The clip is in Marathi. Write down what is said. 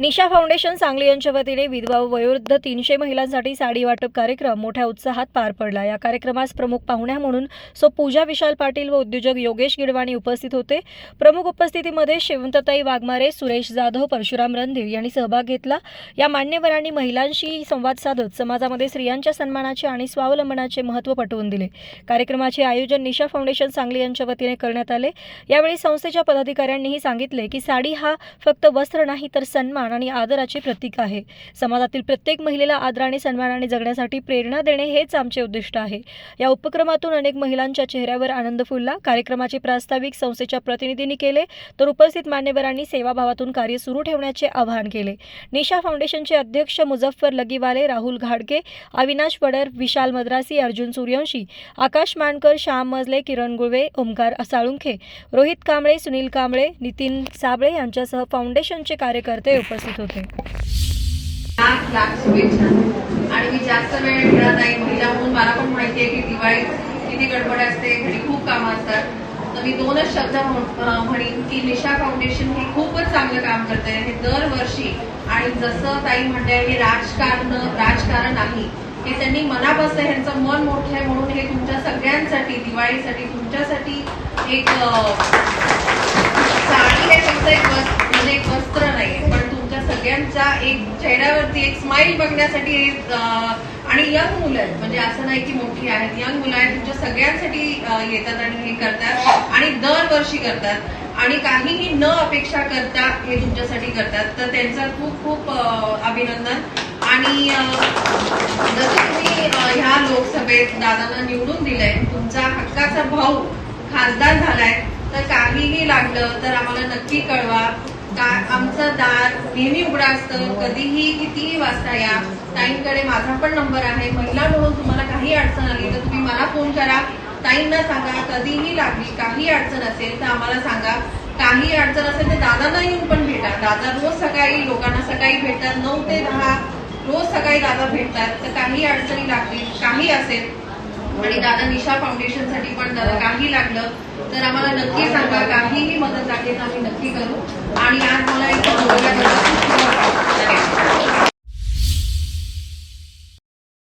निशा फाउंडेशन सांगली यांच्या वतीने विधवा व वयोवृद्ध तीनशे महिलांसाठी साडी वाटप कार्यक्रम मोठ्या उत्साहात पार पडला. या कार्यक्रमास प्रमुख पाहुण्या म्हणून सो पूजा विशाल पाटील व उद्योजक योगेश गिडवाणी उपस्थित होते. प्रमुख उपस्थितीमध्ये शिवंतताई वाघमारे सुरेश जाधव परशुराम रणधीर यांनी सहभाग घेतला. या मान्यवरांनी महिलांशी संवाद साधत समाजामध्ये स्त्रियांच्या सन्मानाचे आणि स्वावलंबनाचे महत्त्व पटवून दिले. कार्यक्रमाचे आयोजन निशा फाउंडेशन सांगली यांच्या वतीने करण्यात आले. यावेळी संस्थेच्या पदाधिकाऱ्यांनीही सांगितले की साडी हा फक्त वस्त्र नाही तर सन्मान आणि आदराचे प्रतीक आहे. समाजातील प्रत्येक महिलेला आदराने सन्मानाने जगण्यासाठी प्रेरणा देणे हेच आमचे उद्दिष्ट आहे. या उपक्रमातून अनेक महिलांच्या चेहऱ्यावर आनंद फुलला. कार्यक्रमाचे प्रास्ताविक संस्थेच्या प्रतिनिधींनी केले तर उपस्थित मान्यवरांनी सेवाभावातून कार्य सुरू ठेवण्याचे आवाहन केले. निशा फाउंडेशनचे अध्यक्ष मुझफ्फर लगिवाले राहुल घाडगे अविनाश वडर विशाल मद्रासी अर्जुन सूर्यवंशी आकाश मानकर श्याम मजले किरण गुळवे ओमकार साळुंखे रोहित कांबळे सुनील कांबळे नितीन साबळे यांच्यासह फाउंडेशनचे कार्यकर्ते उपस्थित होते. लाख लाख शुभेच्छा. आणि मी जास्त वेळ मिळत नाही. महिला म्हणून मला पण माहिती आहे की दिवाळीत किती गडबड असते घरी खूप कामं असतात. तर मी दोनच शब्द म्हणेन की निशा फाउंडेशन हे खूपच चांगलं काम करत आहे. हे दरवर्षी आणि जसं ताई म्हणते हे राजकारण राजकारण नाही. हे त्यांनी मनापासून ह्यांचं मन मोठं आहे म्हणून हे तुमच्या सगळ्यांसाठी दिवाळीसाठी तुमच्यासाठी एक साडी हे फक्त एक वस्त्र म्हणजे एक वस्त्र नाही पण सगळ्यांच्या एक चेहऱ्यावरती एक स्माइल बघण्यासाठी आणि यंग मुलं आहेत. म्हणजे असं नाही की मोठी आहेत. यंग मुलं आहेत तुमच्या सगळ्यांसाठी येतात आणि हे करतात आणि दरवर्षी करतात. आणि काहीही न अपेक्षा करता हे तुमच्यासाठी करतात. तर त्यांचं खूप खूप अभिनंदन. आणि जसं तुम्ही ह्या लोकसभेत दादांना निवडून दिलंय तुमचा हक्काचा भाऊ खासदार झालाय तर काहीही लागलं तर आम्हाला नक्की कळवा. आमचं दार नेहमी उघडं असतं. कधीही कितीही वाजता या. ताईंकडे माझा पण नंबर आहे. महिला म्हणून तुम्हाला काही अडचण आली तर तुम्ही मला फोन करा. ताईंना सांगा कधीही लागली काही अडचण असेल तर आम्हाला सांगा. काही अडचण असेल तर दादांना येऊन पण भेटा. दादा रोज सकाळी लोकांना सकाळी भेटतात नऊ ते दहा. रोज सकाळी दादा भेटतात. तर काही अडचणी लागतील काही असेल आणि दादा निशा फाउंडेशनसाठी पण दादा काही लागलं तर आम्हाला नक्की सांगा काहीही मदत लागली तर आम्ही नक्की करू. आणि आज मला एक